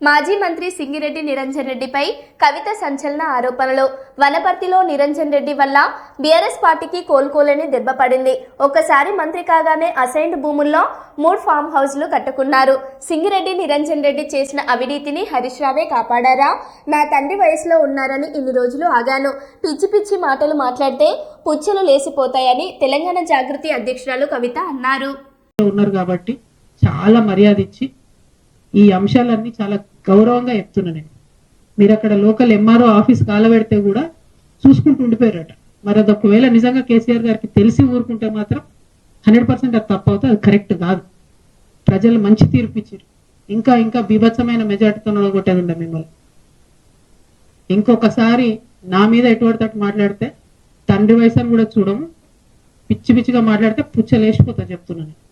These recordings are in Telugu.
మాజీ మంత్రి సింగిరెడ్డి నిరంజన్ రెడ్డిపై కవిత సంచలన ఆరోపణలు. వనపర్తిలో నిరంజన్ రెడ్డి వల్ల బీఆర్ఎస్ పార్టీకి కోలుకోలేని దెబ్బ పడింది. ఒక్కసారి మంత్రి కాగానే అసైన్డ్ భూముల్లో మూడు ఫామ్ హౌస్లు కట్టుకున్నారు. సింగిరెడ్డి నిరంజన్ రెడ్డి చేసిన అవినీతిని హరీష్ రావే కాపాడారా? నా తండ్రి వయసులో ఉన్నారని ఇన్ని రోజులు ఆగాను. పిచ్చి పిచ్చి మాటలు మాట్లాడితే పుచ్చలు లేసిపోతాయని తెలంగాణ జాగృతి అధ్యక్షురాలు కవిత అన్నారు. ఉన్నారు కాబట్టి చాలా మర్యాద ఇచ్చి ఈ అంశాలన్నీ చాలా గౌరవంగా చెప్తున్నా నేను. మీరు అక్కడ లోకల్ ఎంఆర్ఓ ఆఫీస్ కాలబెడితే కూడా చూసుకుంటూ ఉండిపోయారట. మరి అది ఒకవేళ నిజంగా కేసీఆర్ గారికి తెలిసి ఊరుకుంటే మాత్రం హండ్రెడ్ పర్సెంట్ అది తప్ప అవుతుంది అది కరెక్ట్ కాదు. ప్రజలు మంచి తీర్పు ఇచ్చారు. ఇంకా ఇంకా బీభత్సమైన మెజార్టీతో కొట్టేది ఉండే మిమ్మల్ని? ఇంకొకసారి నా మీద ఎటువంటి తట్టు మాట్లాడితే తండ్రి వయసు కూడా చూడము. పిచ్చి పిచ్చిగా మాట్లాడితే పుచ్చలేసిపోతా చెప్తున్నాను.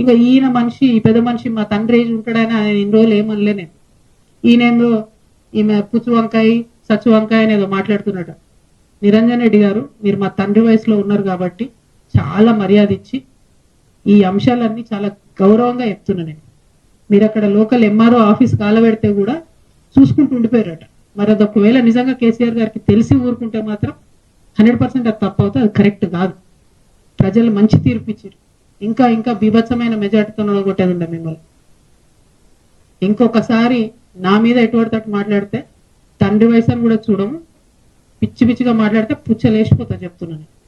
ఇంకా ఈయన మనిషి ఈ పెద్ద మనిషి మా తండ్రి ఏజ్ ఉంటాడని ఆయన ఇన్ని రోజులు ఏమనలే నేను. ఈయనేందో ఈమె పుచ్చు వంకాయ సచ్చు వంకాయ అనేదో మాట్లాడుతున్నాడు. నిరంజన్ రెడ్డి గారు మీరు మా తండ్రి వయసులో ఉన్నారు కాబట్టి చాలా మర్యాద ఇచ్చి ఈ అంశాలన్నీ చాలా గౌరవంగా చెప్తున్నా నేను. మీరు అక్కడ లోకల్ ఎంఆర్ఓ ఆఫీస్ కాలబెడితే కూడా చూసుకుంటూ ఉండిపోయారట. మరి అది ఒకవేళ నిజంగా కేసీఆర్ గారికి తెలిసి ఊరుకుంటే మాత్రం హండ్రెడ్ పర్సెంట్ అది తప్పు అది కరెక్ట్ కాదు. ప్రజలు మంచి తీర్పు ఇచ్చారు. ఇంకా ఇంకా బీభత్సమైన మెజార్టీతో కొట్టేది ఉండే మిమ్మల్ని. ఇంకొకసారి నా మీద ఎటువంటి తట్టు మాట్లాడితే తండ్రి వయసు కూడా చూడము. పిచ్చి పిచ్చిగా మాట్లాడితే పుచ్చలేసిపోతా చెప్తున్నాను.